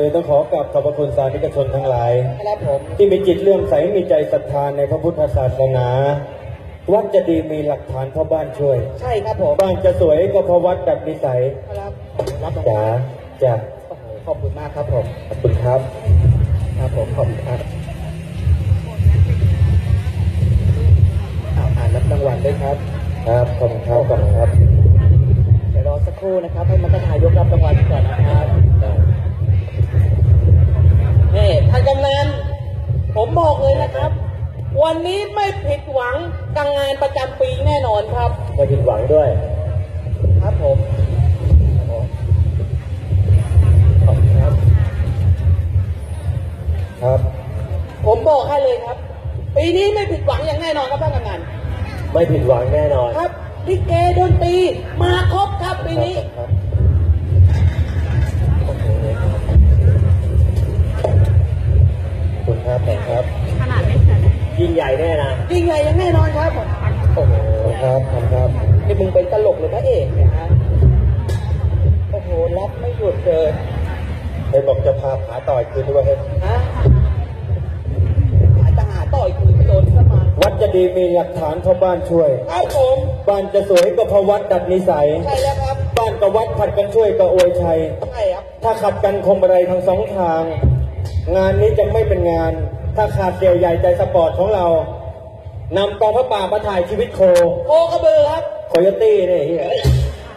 อนอื่นต้องขอกราบขอบพระคุณสาธุชนทั้งหลาย ครับผมที่มีจิตเลื่อมใสมีใจศรัทธานในพระพุทธศาสนา วัดจะดีมีหลักฐานพ่อบ้านช่วย ใช่ครับผมบ้านจะสวยก็เพราะวัดดับนิสัยครับรับรางจ๋าวัลจ้ะโอ้โหขอบคุณมากครับผมขอบคุณครับ ครับผมขอบคุณครับอ้าวอ่านรับรางวัลด้วยครับครับขอบคุณครับขอบคุณครับ เดี๋ยวรอสักครู่นะครับ ให้มันกระทายกรับรางวัลก่อนนะครับนี่ท่าน กำนันผมบอกเลยนะครับ วันนี้ไม่ผิดหวังกับงานประจำปีแน่นอนครับ ไม่ผิดหวังด้วย อบคุณครับขอบคุณครับยิ่งใหญ่แน่นะยิ่งใหญ่อย่างแน่นอนครับโอ้โหครับขอบคุณครับนี่มึงเป็นตลกหรือพระเอกเนี่ยฮะโอ้โหรับไม่หยุดเลยเห็นบอกจะพาผาต่อยคืนด้วยเฮ้ยฮะหาจะหาต่อยคืนโดนสมาวัดจะดีมีหลักฐานพ่อบ้านช่วยครับผมบ้านจะสวยก็เพราะวัดดัดนิสัย ใช่แล้วครับ บ้านกับวัดผัดกันช่วยก็อวยชัย ใช่ครับ ถ้าขัดกันคมอะไรทั้งสองทาง งานนี้จะไม่เป็นงาน ถ้าขาดเดี่ยวใหญ่ใจสปอร์ตของเรานำกองพระป่ามาถ่ายชีวิตโคโคกระบือครับโคโยตี้เนี่ยเฮีย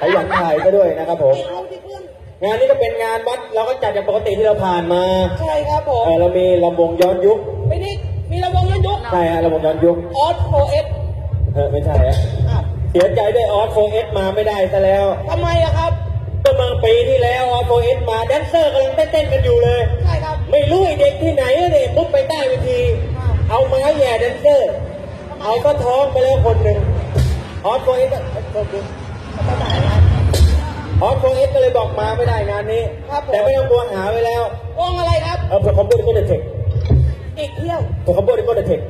ขยันถ่ายก็ด้วยนะครับผมเอาที่เพื่อนงานนี้ก็เป็นงานวัดเราก็จัดอย่างปกติที่เราผ่านมาใช่ครับผมเออเรามีลำวงย้อนยุคปีนี้มีระวงย้อนยุคใช่ฮะลำวงย้อนยุคออสโฟเอสเออไม่ใช่ฮะอ้าวเสียใจด้วยออสโฟเอสมาไม่ได้ซะแล้วทำไมอะครับก็เมื่อปีที่แล้วออสโฟเอสมาแดนเซอร์กำลังเต้นๆกันอยู่เลย ใช่ครับ ไม่รู้ไอเด็กที่ไหนอะเนี่ยมุดไปใต้เวที เอาไม้แหย่แดนเซอร์ เอาก็ท้องไปแล้วคนหนึ่งออสโฟเอสก็โทษดีทำไมครับออสโฟเอสก็เลยบอกมาไม่ได้งานนี้ครับผมแต่ไม่ต้องกลัวหาไว้แล้ววงอะไรครับ เออเผื่อคอมโบดิโกเดเทคอีกเที่ยวเผื่อคอมโบดิโกเดเทค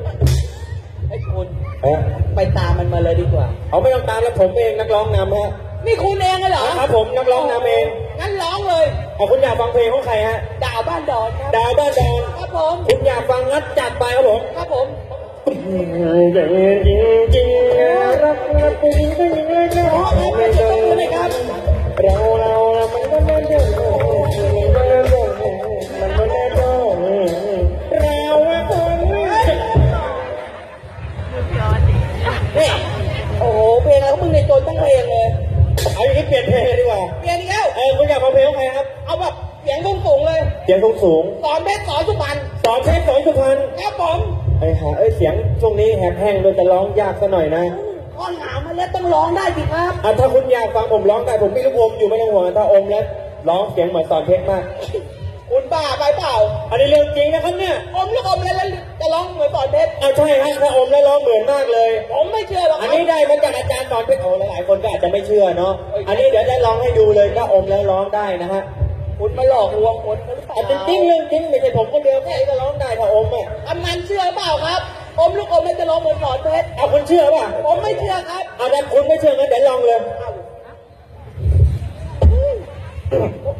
ไอ้คุณเออไปตามมันมาเลยดีกว่า เอาไม่ต้องตามแล้วผมเองนักร้องนำฮะนี่คุณเองเลยเหรอครับผมนักร้องนำเอง งั้นร้องเลย เอาคุณอยากฟังเพลงของใครฮะดาวบ้านดอนครับ ดาวบ้านดอนครับผม คุณอยากฟังงัดจัดไปครับผมครับผม จริงจริงจริงรักรักจริงจริงเลยนะขอครับไม่ต้องดูเลยครับ เราเรามันก็ สอนสุพรรณครับผมไอ้หาเอ้ยเสียงช่วงนี้แหบแห้งเลยจะร้องยากซะหน่อยนะข้อหนามาแล้วต้องร้องได้สิครับอะถ้าคุณอยากฟังผมร้องได้ผมมีลูกอมอยู่ไม่ต้องห่วงถ้าอมแล้วร้องเสียงเหมือนสอนเพชรมาก คุณบ้าไปเปล่า อันนี้เรื่องจริงนะครับเนี่ย อมลูกอมแล้วแล้วจะร้องเหมือนสอนเพชรเอาใช่ฮะถ้าอมแล้วร้องเหมือนมากเลย ผมไม่เชื่อหรอกคอันรับนี้ได้มาจากอาจารย์สอนเพชรโอ้หลายๆคนก็อาจจะไม่เชื่อเนาะ อันนี้เดี๋ยวจะลองให้ดูเลยถ้าอมแล้วร้องได้นะฮะ คุณมาหลอกลวงคนหรือเปล่าอะจริงๆเรื่องจริงไม่ใช่ผมคนเดียวใครก็ร้องได้ถ้าอมอะกำนันเชื่อเปล่าครับ อมลูกอมแล้วจะร้องเหมือนสอนเพชรเอาคุณเชื่อป่ะผมไม่เชื่อครับเอาดันคุณไม่เชื่องั้นเดี๋ยวลองเลย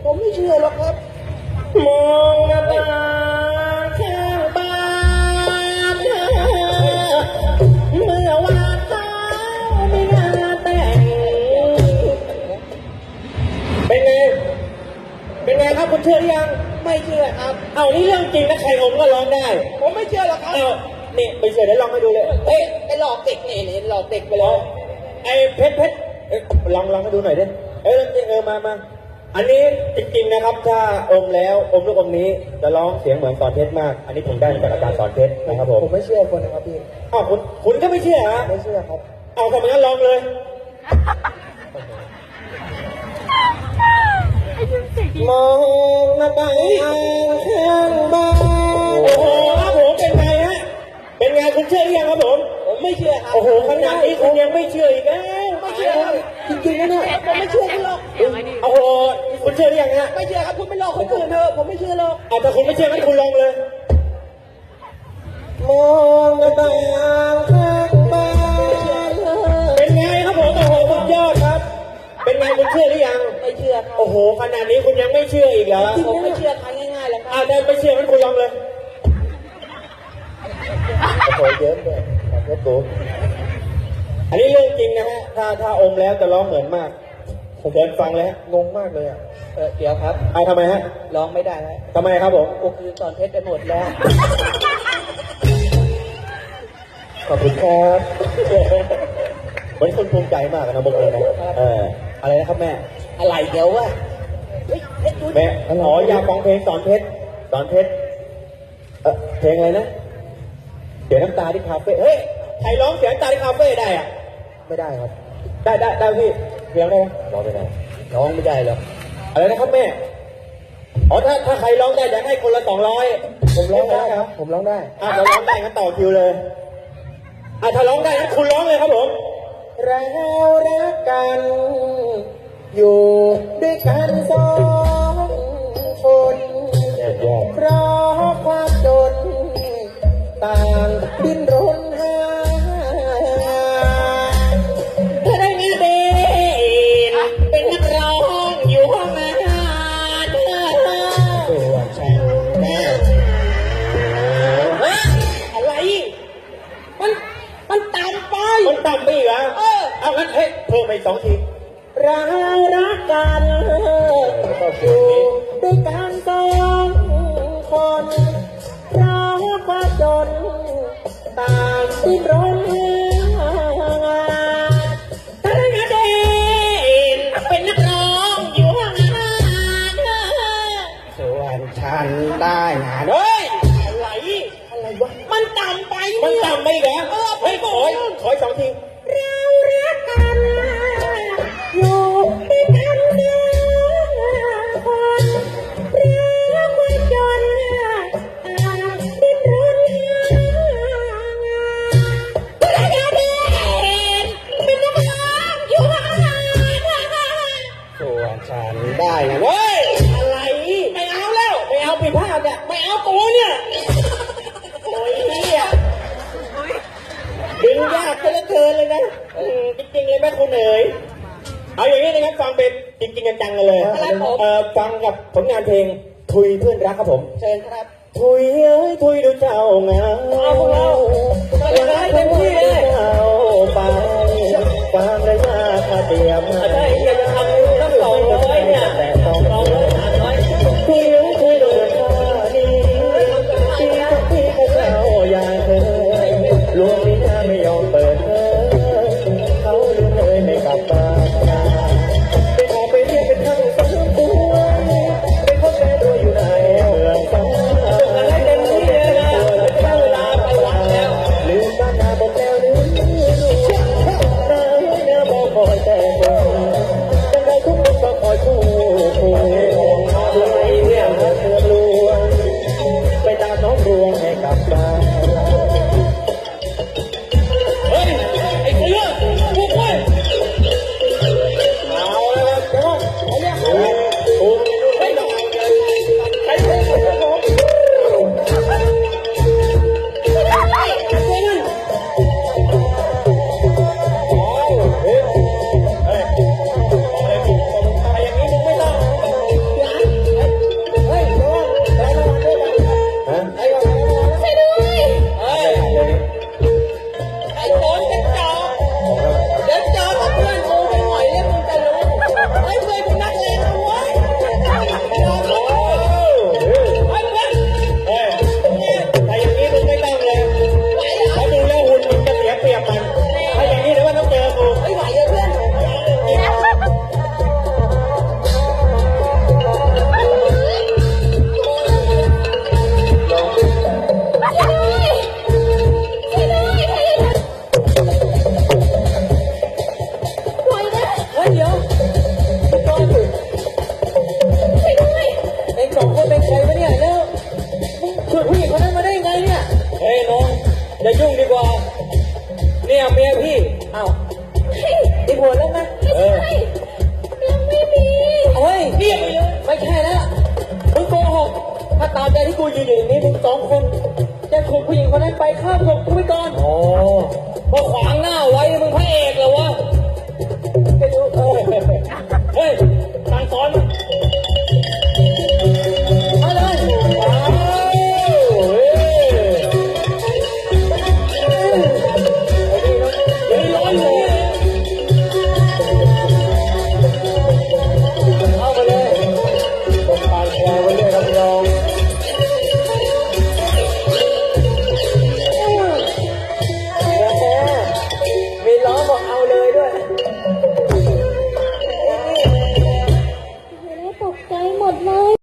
ผมไม่เชื่อหรอกครับมองหน้า เป็นไงครับคุณเชื่อหรือยัง ไม่เชื่อครับ เอานี่เรื่องจริงนะใครอมก็ร้องได้ ผมไม่เชื่อหรอกครับเอานี่ไปเชื่อเดี๋ยวลองให้ดูเลยเฮ้ยไปหลอกเด็กนี่นี่หลอกเด็กไปเลยไอ้เพชรเพชรเอ้ยลองลองให้ดูหน่อยดิเอ้ยเออมามาอันนี้จริงๆนะครับ ถ้าอมแล้วอมลูกอมนี้จะร้องเสียงเหมือนสอนเพชรมาก อันนี้ผมได้มาจากอาจารย์สอนเพชรนะครับผมผมไม่เชื่อคนนะครับพี่อ้าวคุณคุณก็ไม่เชื่อฮะไม่เชื่อครับ เอาทำไมงั้นลองเลยมอ งหน้าต่างข้างบ้านโอ้โหครับผมเป็นไงฮะ เป็นไงคุณเชื่อหรือยังครับผม ผมไม่เชื่อครับโอ้โหขนาดนี้คุณยังไม่เชื่ออีกแล้วไม่เชื่อครับจริงๆนะเนี่ยผมไม่เชื่อคุณหรอกโอ้โหคุณเชื่อหรือยังฮะไม่เชื่อครับคุณไม่หลอกคนอื่นเถอะผมไม่เชื่อหรอกเอาถ้าคุณไม่เชื่องั้นคุณลองเลย อครับโอ้โหขนาดนี้คุณยังไม่เชื่ออีกเหรอผมไม่เชื่อใครง่ายๆแล้วคอ้ารัวบได้ไม่เชื่อมันคุณยอมเลยโอ้โหเยิ้มเลยขอโทษกูอันนี้เรื่องจริงนะฮะถ้าถ้าอมแล้วจะร้องเหมือนมาก ผมเดินฟังแล้วงงมากเลยอะเออเดี๋ยวครับไอ้ทำไมฮะร้องไม่ได้แล้วทำไมครับผมกูคือสอนเพชรไปหมดแล้ว ขอบคุณครับเหมือนคนภูมิใจมากนะบงเอิญนะเออ อะไรนะครับแม่ อะไรเดี๋ยววะเฮ้ยเพชรดูดิแม่อ๋ออยากฟังเพลงสอนเพชรสอนเพชรเออเพลงอะไรนะ เสียน้ำตาที่คาเฟ่เฮ้ยใครร้องเสียน้ำตาที่คาเฟ่ได้อะไม่ได้ครับ ได้ได้ได้พี่เสียงได้ไหมร้องไม่ได้ร้องไม่ได้หรอกอะไรนะครับแม่อ๋อถ้าถ้าใครร้องได้อยากให้คนละสองร้อยผมร้องได้ครับ ผมร้องได้อะเราร้องได้งั้นต่อคิวเลยอะถ้าร้องได้งั้นคุณร้องเลยครับผม เรารักกัน อยู่ด้วยกันสองคนเพราะความจน ต่างดิ้นรน กันอยู่ด้วยกันสองคนเราควาจนต่างดิ้นรนหาถ้าได้งานเด่นเป็นนักร้องอยู่ห้องอาหารส่วนฉันได้งานเฮ้ยอะไร อะไรวะ มันต่ำไป มันต่ำไปอีกแล้วเออเฮ้ยขออีกขออีกสองที จริงๆจังๆกันเลยครับผม เอ่อฟังกับผลงานเพลงทุยเพื่อนรักครับผม เชิญครับทุยเอ้ยทุยดูเจ้างามเอาพวกเรามาเลยนะเต็มที่เลย เจ้าไปฟังระยะค่าเตรียม ใช่ อย่ายุ่งดีกว่า เนี่ยเมียพี่อ้าวมีผัวแล้วนะเออเฮ้ยเรียกไปเลยไม่ใช่แล้วมึงโกหกถ้าตามใจที่กูยืนอยู่ตรงนี้มึงสองคนจะถูกผู้หญิงคนนั้นไปฆ่าศพกูไปก่อนอ๋อ